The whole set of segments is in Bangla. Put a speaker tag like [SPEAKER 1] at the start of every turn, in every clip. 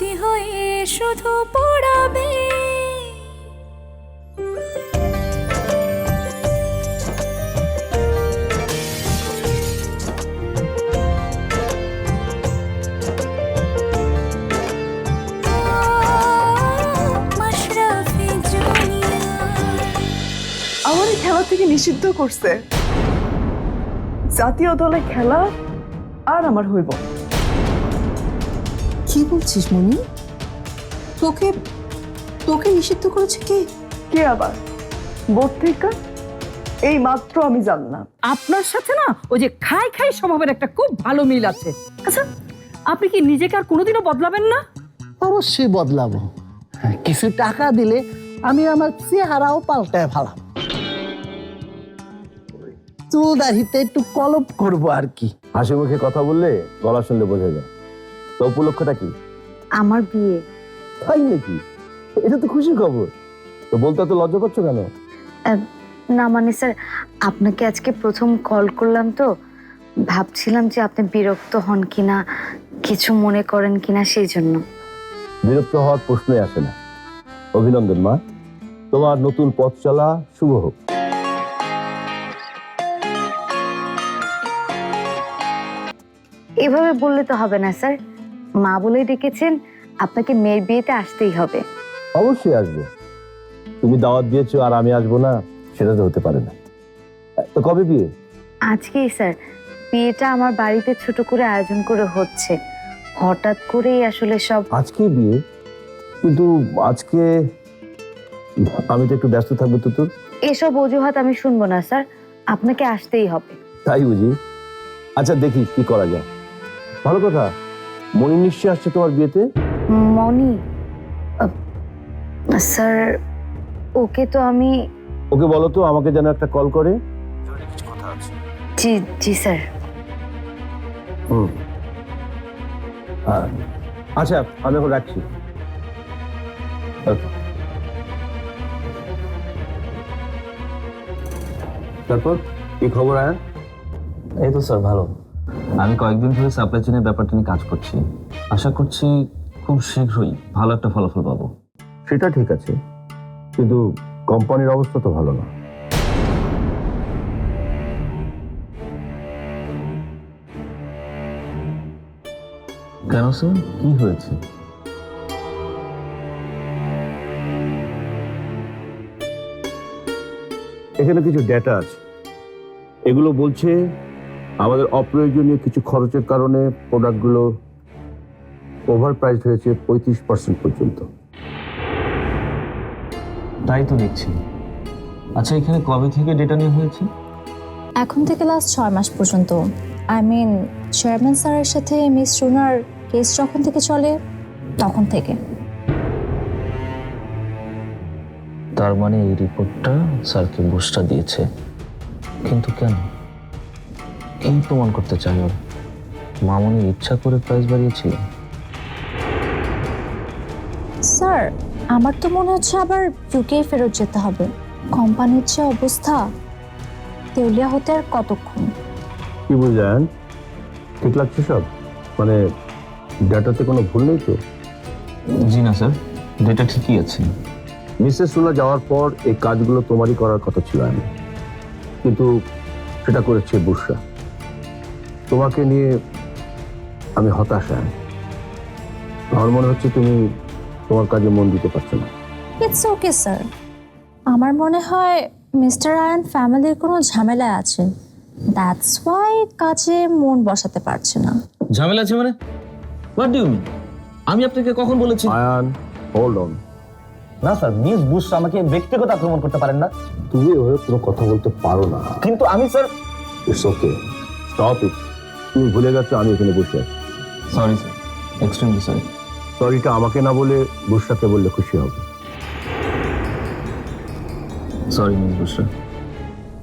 [SPEAKER 1] স্মৃতি হয়ে শুধু পড়াবে।
[SPEAKER 2] খেলা থেকে নিষিদ্ধ করছে। জাতীয় দলে খেলা আর আমার হইব।
[SPEAKER 3] কি বলছিস মনি তোকে তোকে নিষিদ্ধ করেছে কে?
[SPEAKER 2] কে আবার? থেকে এই মাত্র আমি জানলাম।
[SPEAKER 4] আপনার সাথে না ওই যে খাই খাই স্বভাবের একটা খুব ভালো মিল আছে। আচ্ছা আপনি কি নিজেকে আর কোনোদিনও বদলাবেন না?
[SPEAKER 5] অবশ্যই বদলাবো। হ্যাঁ, কিছু টাকা দিলে আমি আমার চেহারাও পাল্টায় ফেলাম। চুল দাড়িতে একটু কলপ করব আর কি।
[SPEAKER 6] হাসি মুখে কথা বললে গলা শুনলে বোঝা যায়। তো উপলক্ষটা কি?
[SPEAKER 7] আমার বিয়ে।
[SPEAKER 6] তাই নাকি? এটা তো খুশি খবর। তো বলতে তো লজ্জা করছ কেন?
[SPEAKER 7] না মানে স্যার আপনাকে আজকে প্রথম কল করলাম তো। ভাবছিলাম যে আপনি বিরক্ত হন কিনা কিছু মনে করেন কিনা সেই জন্য।
[SPEAKER 6] বিরক্ত হওয়ার প্রশ্নই আসে না। অভিনন্দন মা। তোমার নতুন পথ চলা শুভ হোক।
[SPEAKER 7] এভাবে বললে তো হবে না স্যার। মা বলেই ডেকেছেন আপনাকে মেয়ের বিয়েতে আসতেই হবে।
[SPEAKER 6] অবশ্যই আসব। তুমি দাওয়াত দিয়েছ আর আমি আসব না সেটা তো হতে পারে না। তো কবে বিয়ে?
[SPEAKER 7] আজকেই স্যার। বিয়েটা আমার বাড়িতে ছোট করে আয়োজন করে হচ্ছে। হঠাৎ করেই আসলে সব
[SPEAKER 6] আজকে বিয়ে? কিন্তু আজকে আমি তো একটু ব্যস্ত থাকব তো তোর।
[SPEAKER 7] এসব অজুহাত আমি শুনব না স্যার। আপনাকে আসতেই হবে।
[SPEAKER 6] তাই বুঝি। আচ্ছা দেখি কি করা যায়। ভালো কথা। মনি নিশ্চয় আসছে তোমার বিয়েতে?
[SPEAKER 7] মনি স্যার ওকে তো আমি
[SPEAKER 6] ওকে বলো তো আমাকে যেন একটা কল করে।
[SPEAKER 7] জি জি স্যার।
[SPEAKER 6] হুম। আচ্ছা আমি এখন রাখছি। তারপর কি খবর আয়া
[SPEAKER 8] এই তো স্যার ভালো। আমি কয়েকদিন ধরে সাপ্লাই চেনের ব্যাপারটা নিয়ে কাজ করছি। আশা করছি খুব শীঘ্রই ভালো একটা ফলাফল পাবো।
[SPEAKER 6] সেটা ঠিক আছে কিন্তু কোম্পানির অবস্থা তো ভালো না।
[SPEAKER 8] কেন স্যার কি হয়েছে?
[SPEAKER 6] এখানে কিছু ডেটা আছে। এগুলো বলছে আমাদের অপ্রয়োজনীয় কিছু খরচের কারণে প্রোডাক্টগুলো ওভার প্রাইস হয়েছে পঁয়ত্রিশ পার্সেন্ট পর্যন্ত।
[SPEAKER 8] তাই তো দেখছি। আচ্ছা এখানে কবে থেকে ডেটা নিয়ে হয়েছে?
[SPEAKER 9] এখন থেকে লাস্ট ছয় মাস পর্যন্ত। আই মিন চেয়ারম্যান স্যারের সাথে মিস রুনার কেস যখন থেকে চলে তখন থেকে।
[SPEAKER 8] তার মানে এই রিপোর্টটা স্যারকে বুস্টার দিয়েছে। কিন্তু কেন? এই প্রমাণ করতে চাই ওর? মামনি ইচ্ছা করে প্রাইস বাড়িয়েছিল
[SPEAKER 9] স্যার আমার তো মনে হচ্ছে আবার ইউকে ফেরত যেতে হবে। কোম্পানির যে অবস্থা দেউলিয়া হতে আর কতক্ষণ?
[SPEAKER 6] কি বুঝলেন? ঠিক লাগছে সব? মানে ডেটাতে কোনো ভুল নেই তো?
[SPEAKER 8] জি না স্যার। ডেটা ঠিকই আছে।
[SPEAKER 6] মিসেস সুলা যাওয়ার পর এই কাজগুলো তোমারই করার কথা ছিল আমি কিন্তু সেটা করেছে বুসরা তোমাকে নিয়ে আমি হতাশা আমার মনে হচ্ছে তুমি তোমার কাজে মন দিতে পারছ না।
[SPEAKER 9] ইটস ওকে স্যার আমার মনে হয় মিস্টার আয়ন ফ্যামিলির কোনো ঝামেলা আছে। দ্যাটস ওয়াই কাজে মন বসাতে পারছে না।
[SPEAKER 8] ঝামেলা আছে মানে? হোয়াট ডু মিন আমি আপনাকে কখন বলেছি?
[SPEAKER 6] আয়ান হোল্ড অন
[SPEAKER 10] না স্যার মিস বুশ আমাকে ব্যক্তিগত আক্রমণ করতে পারেন না।
[SPEAKER 6] তুমি ওভাবে কোনো কথা বলতে পারো না।
[SPEAKER 10] কিন্তু আমি sir
[SPEAKER 6] it's okay stop it তুমি ভুলে গেছো আমি এখানে বসে আছি।
[SPEAKER 8] সরি স্যার এক্সট্রিমলি সরি
[SPEAKER 6] সরিটা আমাকে না বলে বুসরাকে বললে খুশি হবে।
[SPEAKER 8] Sorry miss Busra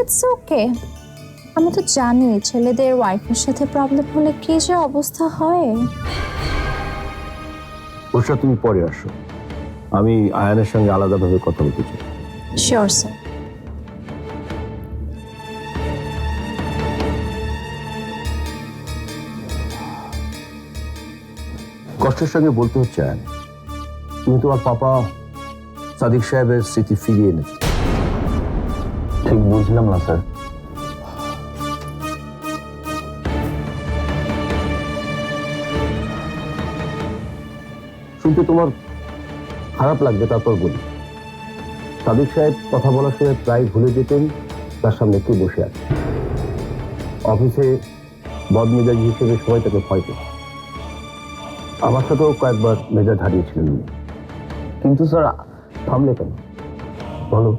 [SPEAKER 9] it's okay আমি তো জানি ছেলেদের ওয়াইফের সাথে প্রবলেম হলে কি যে অবস্থা হয়।
[SPEAKER 6] বুসরা তুমি পরে আসো। আমি আয়ানের সঙ্গে আলাদাভাবে কথা বলতে চাই।
[SPEAKER 9] শিওর স্যার
[SPEAKER 6] কষ্টের সঙ্গে বলতে হচ্ছে আয়ান। তুমি তোমার পাপা সাদিক সাহেবের স্মৃতি ফিরিয়ে এনেছো।
[SPEAKER 8] ঠিক বুঝলাম না স্যার।
[SPEAKER 6] শুনতে তোমার খারাপ লাগবে তারপর বলি। সাদিক সাহেব কথা বলার সময় প্রায় ভুলে যেতেন তার সামনে কে বসে আছে। অফিসে বদমেজাজি হিসেবে সবাই তাকে ভয় পেত। আমার সাথেও কয়েকবার মেজাজ হারিয়েছিলেন উনি। কিন্তু স্যার, থামলে কেন? বলো।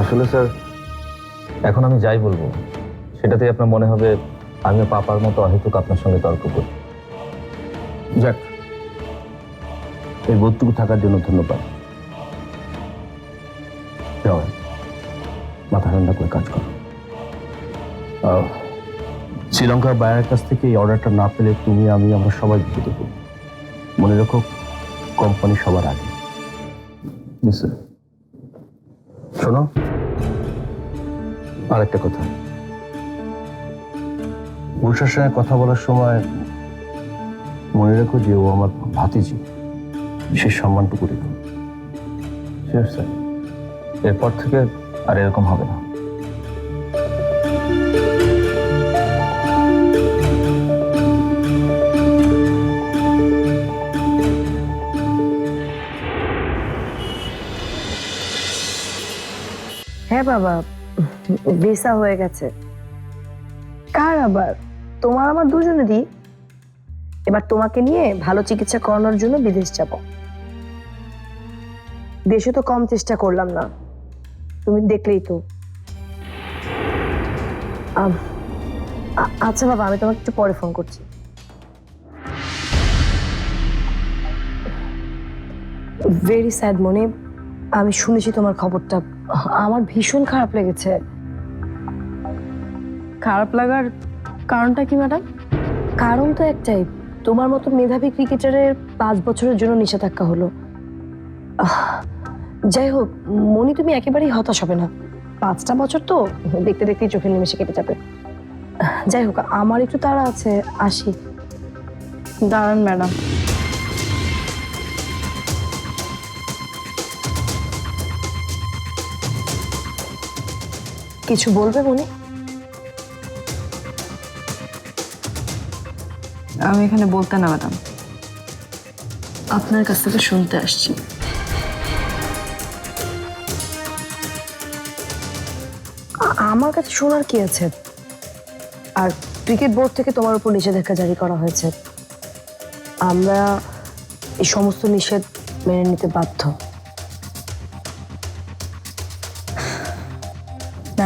[SPEAKER 8] আসলে স্যার, এখন আমি যাই বলব। সেটাতেই আপনার মনে হবে আমিও পাপার মতো অহেতুক আপনার সঙ্গে তর্ক করি।
[SPEAKER 6] যাক, এই বোধটুকু থাকার জন্য ধন্যবাদ। মাথা ঠান্ডা করে কাজ করো। শ্রীলঙ্কার বায়ারের কাছ থেকে এই অর্ডারটা না পেলে তুমি, আমি, আমরা সবাই বিপদ দেবো মনে রেখো, কোম্পানি সবার আগে। শোনো আর একটা কথা। বর্ষার সঙ্গে কথা বলার সময় মনে রেখো যে ও আমার ভাতিজি। সে সম্মানটুকু রেখো।
[SPEAKER 8] স্যার এরপর থেকে আর এরকম হবে না।
[SPEAKER 2] বাবা, ভিসা হয়ে গেছে। কার আবার? তোমার আমার দুজনেরই। এবার তোমাকে নিয়ে ভালো চিকিৎসা করানোর জন্য বিদেশ যাব। দেশে তো কম চেষ্টা করলাম না। তুমি দেখলেই তো। আচ্ছা বাবা, আমি তোমাকে একটু পরে ফোন করছি। ভেরি স্যাড মনে আমি শুনেছি তোমার খবরটা। আমার ভীষণ খারাপ লেগেছে। খারাপ লাগার কারণটা কি ম্যাডাম? কারণ তো একটাই তোমার মতো মেধাবী ক্রিকেটারের পাঁচ বছরের জন্য নিষেধাজ্ঞা হলো। যাই হোক মনি তুমি একেবারেই হতাশ হবে না। পাঁচটা বছর তো দেখতে দেখতেই চোখের নিমেষে কেটে যাবে। যাই হোক আমার একটু তাড়া আছে আসি। দাঁড়ান ম্যাডাম। কিছু বলবে মনে? আমি এখানে বলতে না ম্যাডাম। আপনার কাছ থেকে শুনতে আসছি। আমার কাছে শোনার কি আছে? আর ক্রিকেট বোর্ড থেকে তোমার উপর নিষেধাজ্ঞা জারি করা হয়েছে। আমরা এই সমস্ত নিষেধ মেনে নিতে বাধ্য।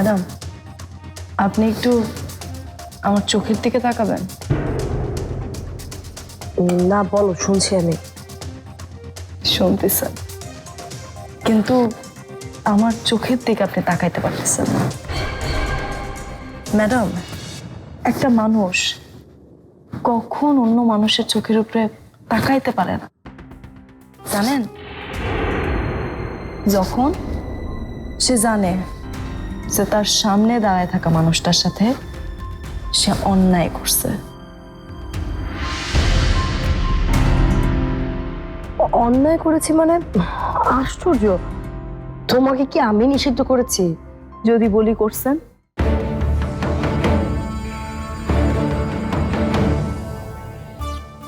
[SPEAKER 2] ম্যাডাম আপনি একটু আমার চোখের দিকে তাকাবেন। না বলো শুনছি আমি। শুনতে স্যার। কিন্তু আমার চোখের দিকে আপনি তাকাইতে পারতেছেন না। ম্যাডাম একটা মানুষ কখন অন্য মানুষের চোখের উপরে তাকাইতে পারে না? জানেন? যখন সে জানে যে তার সামনে দাঁড়ায় থাকা মানুষটার সাথে সে অন্যায় করছে। অন্যায় করেছি মানে আশ্চর্য। তোমাকে কি আমি নিষিদ্ধ করেছি যদি বলি করছেন?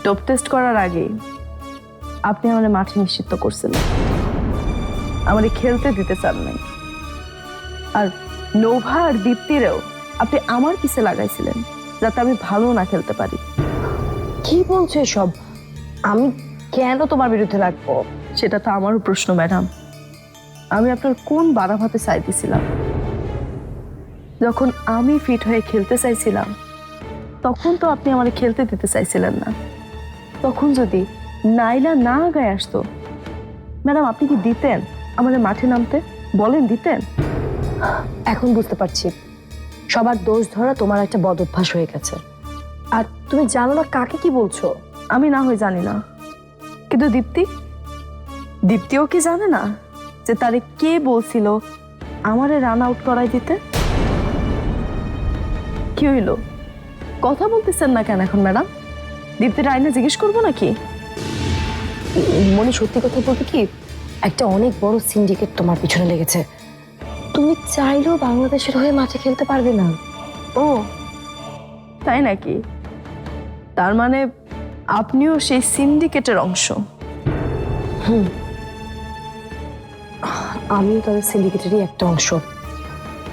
[SPEAKER 2] ডোপ টেস্ট করার আগে আপনি আমার মাঠে নিষিদ্ধ করছেন। আমারে খেলতে দিতে চান নাই। আর নোভা আর দীপ্তিরেও আপনি আমার পিছে লাগাইছিলেন যাতে আমি ভালো না খেলতে পারি। কি বলছো সব আমি কেন তোমার বিরুদ্ধে রাখব? সেটা তো আমারও প্রশ্ন ম্যাডাম। আমি আপনার কোন বাধা ভাতে চাইতেছিলাম? যখন আমি ফিট হয়ে খেলতে চাইছিলাম তখন তো আপনি আমার খেলতে দিতে চাইছিলেন না। তখন যদি নাইলা না গায়ে আসতো ম্যাডাম আপনি কি দিতেন? আমাদের মাঠে নামতে? বলেন দিতেন? এখন বুঝতে পারছি। সবার দোষ ধরা তোমার একটা বদ অভ্যাস হয়ে গেছে। আর তুমি জানো না কাকে কি বলছো? আমি না হয় জানি না। কিন্তু দীপ্তি, দীপ্তিও কি জানে না যে তারে কে বলছিল আমারে রান আউট করাই দিতে? কি হইল? কথা বলতেছেন না কেন এখন, ম্যাডাম? দীপ্তির আইনে জিজ্ঞেস করব নাকি?
[SPEAKER 11] মনে সত্যি কথা বলতে কি, একটা অনেক বড় সিন্ডিকেট তোমার পিছনে লেগেছে। তুমি চাইলেও বাংলাদেশের হয়ে মাঠে খেলতে পারবে না।
[SPEAKER 2] ও তাই নাকি? তার মানে আপনিও সেই সিন্ডিকেটের অংশ। হুম।
[SPEAKER 11] আমিও তাদের সিন্ডিকেটেরই একটা অংশ।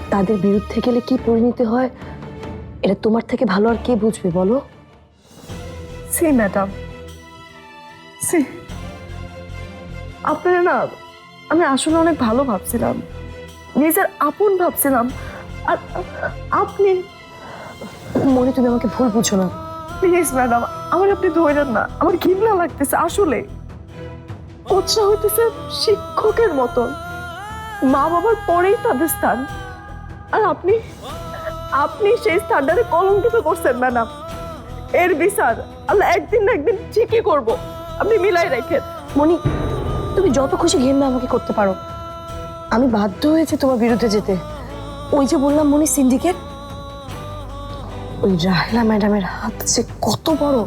[SPEAKER 11] তাদের বিরুদ্ধে গেলে কি পরিণতি হয় এটা তোমার থেকে ভালো আর কে বুঝবে বলো?
[SPEAKER 2] C madam. সি আপনারা না আমি আসলে অনেক ভালো ভাবছিলাম। নিজের আপন ভাবছিলাম। আর আপনি
[SPEAKER 11] মনে তুমি আমাকে ভুল বুঝো না।
[SPEAKER 2] প্লিজ, ম্যাডাম, আমার আপনি ধরেন না। আমার ঘৃণা লাগতেছে আসলে। কোচরা হইতেছে শিক্ষকের মতন। মা বাবার পরেই তাদের স্থান। আর আপনি আপনি সেই স্থানটারে কলঙ্কিত করছেন ম্যাডাম। এর বিচার আল্লাহ একদিন না একদিন ঠিকই করব। আপনি মিলাই রাখেন।
[SPEAKER 11] মনি তুমি যত খুশি ঘেন্না আমাকে করতে পারো। আমি বাধ্য হয়েছে তোমার বিরুদ্ধে যেতে। ওই যে বললাম, মনি সিন্ডিকেট? ওই রাহেলা ম্যাডামের হাত যে কত বড়,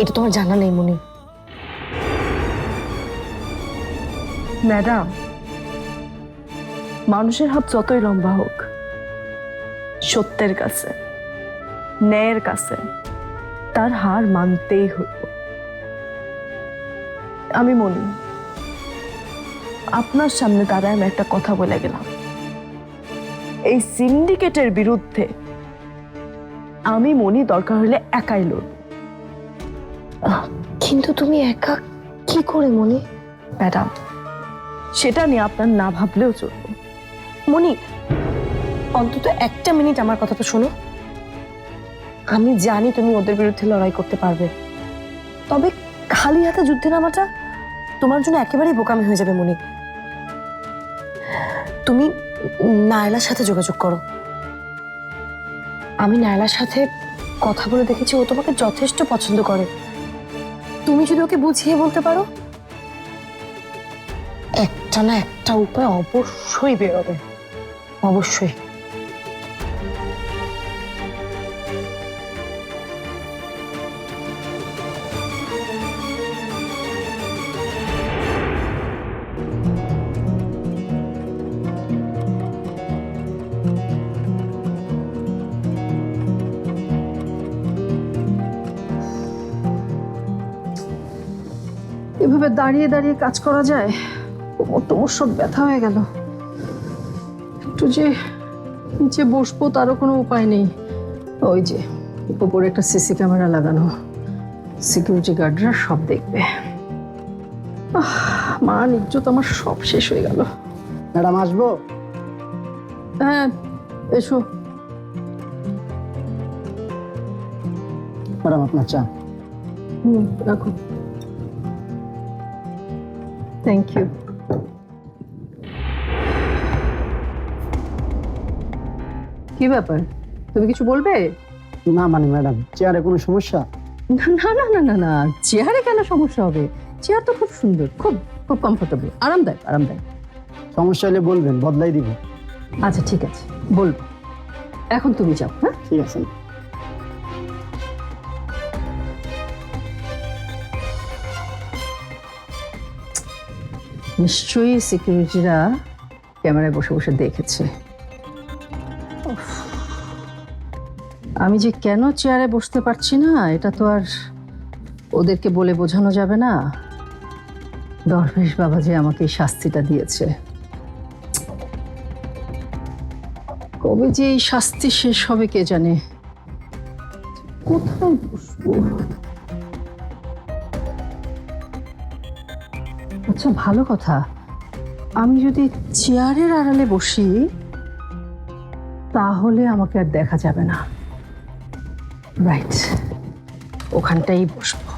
[SPEAKER 11] এটা তোমার জানা নেই, মনি।
[SPEAKER 2] ম্যাডাম, মানুষের হাত যতই লম্বা হোক, সত্যের কাছে, ন্যায়ের কাছে, তার হার মানতেই হইব। আমি মনি আপনার সামনে দাঁড়ায় আমি একটা কথা বলে গেলাম। এই সিন্ডিকেটের বিরুদ্ধে আমি মনি দরকার হলে একাই লড়ব।
[SPEAKER 11] কিন্তু তুমি একা কি করে মনি?
[SPEAKER 2] ম্যাডাম সেটা নিয়ে আপনার না ভাবলেও চলবে।
[SPEAKER 11] মনি অন্তত একটা মিনিট আমার কথা তো শোনো। আমি জানি তুমি ওদের বিরুদ্ধে লড়াই করতে পারবে। তবে খালি হাতে যুদ্ধে নামাটা তোমার জন্য একেবারেই বোকামি হয়ে যাবে মনি। তুমি নায়লার সাথে যোগাযোগ করো। আমি নায়লার সাথে কথা বলে দেখেছি, ও তোমাকে যথেষ্ট পছন্দ করে। তুমি যদি ওকে বুঝিয়ে বলতে পারো? একটা না একটা উপায় অবশ্যই বেরোবে। অবশ্যই।
[SPEAKER 4] এভাবে দাঁড়িয়ে দাঁড়িয়ে কাজ করা যায়? কোমর টোমর সব ব্যথা হয়ে গেল। একটু যে নিচে বসবো তারও কোনো উপায় নেই। ওই যে উপরে একটা সিসি ক্যামেরা লাগানো। সিকিউরিটি গার্ডরা সব দেখবে। আহ, মান ইজ্জত আমার সব শেষ হয়ে গেল।
[SPEAKER 5] ম্যাডাম আসব?
[SPEAKER 4] হ্যাঁ এসো।
[SPEAKER 5] ম্যাডাম আপনার চা।
[SPEAKER 4] হুম রাখো। থ্যাংক ইউ কি ব্যাপার? তুমি কিছু বলবে?
[SPEAKER 5] না মানে ম্যাডাম চেয়ারে কোনো সমস্যা?
[SPEAKER 4] না না না না না চেয়ারে কেন সমস্যা হবে? চেয়ার তো খুব সুন্দর খুব খুব কমফোর্টেবল আরামদায়ক আরামদায়ক।
[SPEAKER 5] সমস্যা হলে বলবেন বদলাই দিব।
[SPEAKER 4] আচ্ছা ঠিক আছে বলব। এখন তুমি যাও হ্যাঁ?
[SPEAKER 5] ঠিক আছে।
[SPEAKER 4] নিশ্চয়ই সিকিউরিটিরা ক্যামেরায় বসে বসে দেখেছে। আমি যে কেন চেয়ারে বসতে পারছি না, এটা তো আর ওদেরকে বলে বোঝানো যাবে না। দরবেশ বাবা যে আমাকে এই শাস্তিটা দিয়েছে। কবে যে এই শাস্তি শেষ হবে কে জানে? কোথায় বসবো? আচ্ছা ভালো কথা। আমি যদি চেয়ারের আড়ালে বসি, তাহলে আমাকে আর দেখা যাবে না। রাইট ওখানটাই বসবো।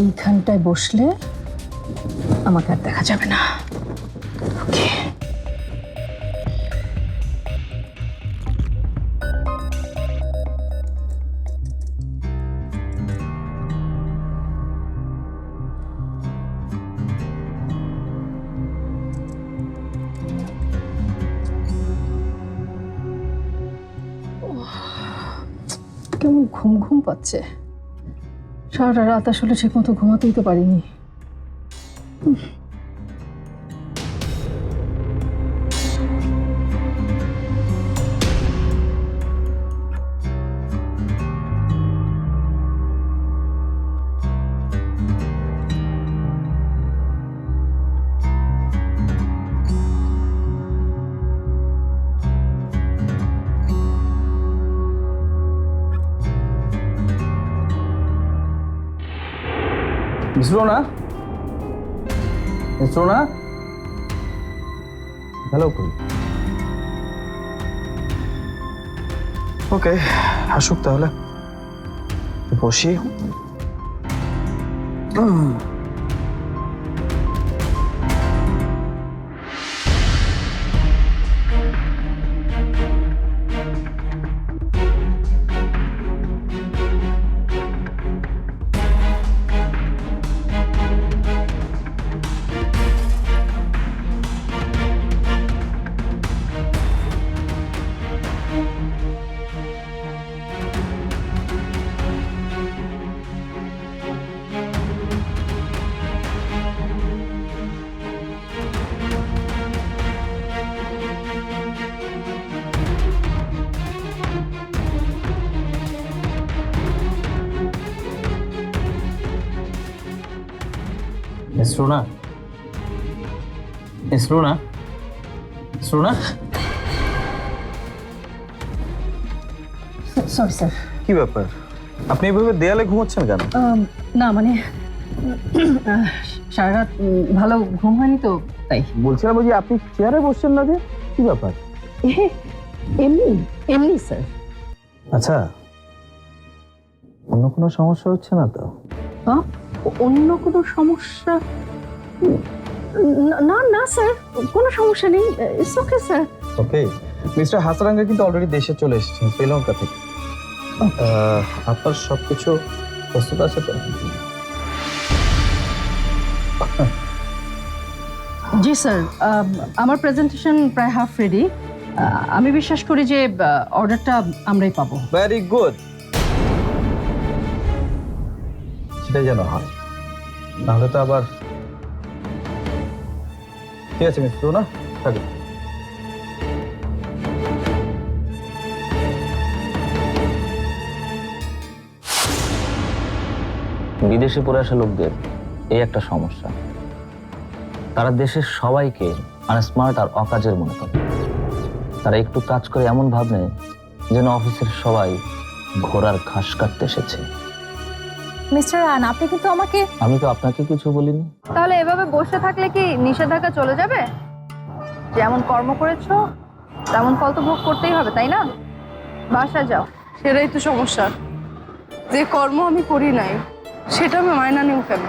[SPEAKER 4] এইখানটায় বসলে আমাকে আর দেখা যাবে না। কেমন ঘুম ঘুম পাচ্ছে। সারাটা রাত আসলে ঠিক মতো ঘুমাতেই তো পারিনি।
[SPEAKER 10] মিশ্র না মিশ্র না হ্যালো কই
[SPEAKER 12] ওকে আসুক তাহলে বসি।
[SPEAKER 8] মিশ্র না মিশ্র না মিশ্র না
[SPEAKER 4] সরি স্যার
[SPEAKER 12] কি ব্যাপার? আপনি এভাবে দেয়ালে ঘুমাচ্ছেন কেন?
[SPEAKER 4] না মানে সারা রাত ভালো ঘুম হয়নি তো তাই।
[SPEAKER 6] বলছিলাম যে আপনি চেয়ারে বসছেন না যে কি ব্যাপার?
[SPEAKER 4] এমনি এমনি স্যার
[SPEAKER 8] আচ্ছা অন্য কোনো সমস্যা হচ্ছে না তো?
[SPEAKER 4] হ্যাঁ? অন্য কোনো সমস্যা? না- না না স্যার কোনো সমস্যা নেই it's okay sir.
[SPEAKER 12] Okay mister Hasaranga কিন্তু অলরেডি দেশে চলে এসেছেন শ্রীলঙ্কা থেকে। আপনার সবকিছু প্রস্তুত আছে তো?
[SPEAKER 4] জি স্যার আমার প্রেজেন্টেশন প্রায় হাফ রেডি আমি বিশ্বাস করি যে অর্ডারটা আমরাই পাবো।
[SPEAKER 12] ভেরি গুড সেটাই যেন হয়। নাহলে তো আবার ঠিক আছে, মিস না থাকে।
[SPEAKER 8] বিদেশে পড়ে আসা লোকদের এই একটা সমস্যা। তারা দেশের সবাইকে আনস্মার্ট আর অকাজের মনে করে। তারা একটু কাজ করে এমন ভাব নেয় যেন অফিসের সবাই ঘোড়ার ঘাস কাটতে এসেছে।
[SPEAKER 9] মিস্টার রান আপনি কিন্তু আমাকে
[SPEAKER 8] আমি তো আপনাকে কিছু বলিনি।
[SPEAKER 7] তাহলে এভাবে বসে থাকলে কি নিষেধাজ্ঞা চলে যাবে? যেমন কর্ম করেছ তেমন ফল তো ভোগ করতেই হবে তাই না? বাসা যাও।
[SPEAKER 11] সেটাই তো সমস্যা। যে কর্ম আমি করি নাই সেটা আমি মায়না নিউ কেন